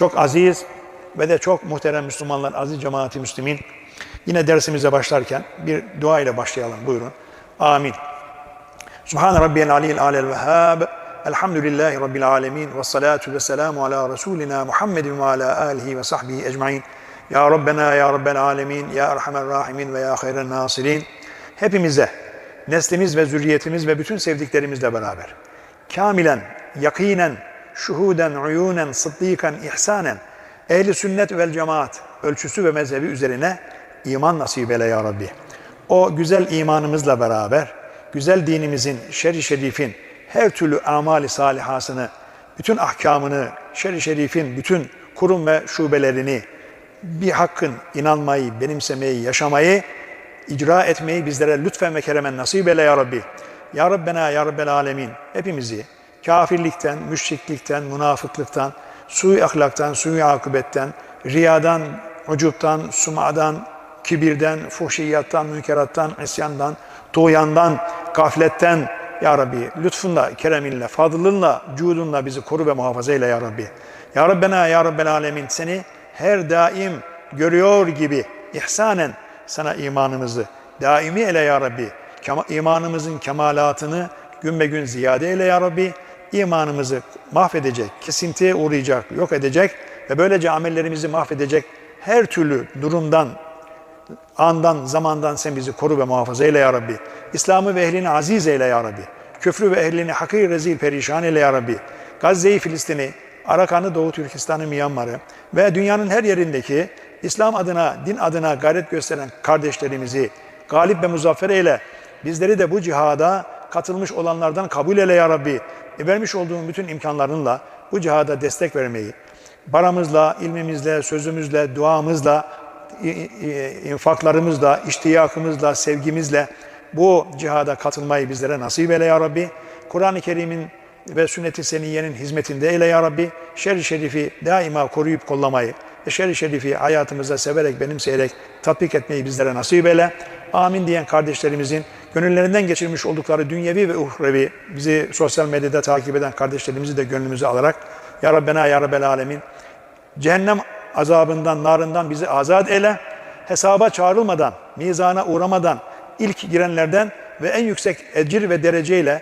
Çok aziz ve de çok muhterem Müslümanlar, aziz cemaati Müslümin. Yine dersimize başlarken bir dua ile başlayalım. Buyurun. Amin. Subhan rabbiyel aliyyil alel vehhab. Elhamdülillahi rabbil alamin ve salatu ve selamu ala rasulina Muhammedin ve ala alihi ve sahbihi ecmaîn. Ya Rabbena ya Rabbel alemin ya Erhamer rahimin ve ya hayren nasirin. Hepimize, neslimiz ve zürriyetimiz ve bütün sevdiklerimizle beraber kamilen, yakinen, şuhuden, uyunen, sıddikan, ihsanen, ehli sünnet vel cemaat ölçüsü ve mezhebi üzerine iman nasip eyle ya Rabbi. O güzel imanımızla beraber, güzel dinimizin, şer-i şerifin her türlü amali salihasını, bütün ahkamını, şer-i şerifin bütün kurum ve şubelerini, bir hakkın inanmayı, benimsemeyi, yaşamayı, icra etmeyi bizlere lütfen ve keremen nasip eyle ya Rabbi. Ya Rabbena ya Rabbel Alemin hepimizi kafirlikten, müşriklikten, münafıklıktan, sui ahlaktan, sui akıbetten, riyadan, ucuptan, sumadan, kibirden, fuhşiyattan, münkerattan, isyandan, tuğyandan, gafletten Ya Rabbi lütfunla, kereminle, fadlınla, cudunla bizi koru ve muhafaza eyle Ya Rabbi. Ya Rabbena Ya Rabbel Alemin seni her daim görüyor gibi ihsanen sana imanımızı daimi eyle Ya Rabbi. Kema, imanımızın kemalatını gün be gün ziyade eyle Ya Rabbi. İmanımızı mahvedecek, kesintiye uğrayacak, yok edecek ve böylece amellerimizi mahvedecek her türlü durumdan, andan, zamandan sen bizi koru ve muhafaza eyle ya Rabbi. İslam'ı ve ehlini aziz eyle ya Rabbi. Küfrü ve ehlini hakir rezil perişan eyle ya Rabbi. Gazze'yi, Filistin'i, Arakan'ı, Doğu Türkistan'ı, Myanmar'ı ve dünyanın her yerindeki İslam adına, din adına gayret gösteren kardeşlerimizi galip ve muzaffer eyle. Bizleri de bu cihada katılmış olanlardan kabul eyle ya Rabbi. E, vermiş olduğun bütün imkanlarınla bu cihada destek vermeyi, paramızla, ilmimizle, sözümüzle, duamızla, infaklarımızla, iştiyakımızla, sevgimizle bu cihada katılmayı bizlere nasip eyle ya Rabbi. Kur'an-ı Kerim'in ve sünnet-i seniyyenin hizmetinde eyle ya Rabbi. Şer-i şerifi daima koruyup kollamayı ve şer-i şerifi hayatımızda severek, benimseyerek tatbik etmeyi bizlere nasip eyle. Amin diyen kardeşlerimizin gönüllerinden geçirmiş oldukları dünyevi ve uhrevi bizi sosyal medyada takip eden kardeşlerimizi de gönlümüze alarak Ya Rabbena Ya Rabbel Alemin cehennem azabından, narından bizi azat eyle. Hesaba çağrılmadan, mizana uğramadan ilk girenlerden ve en yüksek ecir ve dereceyle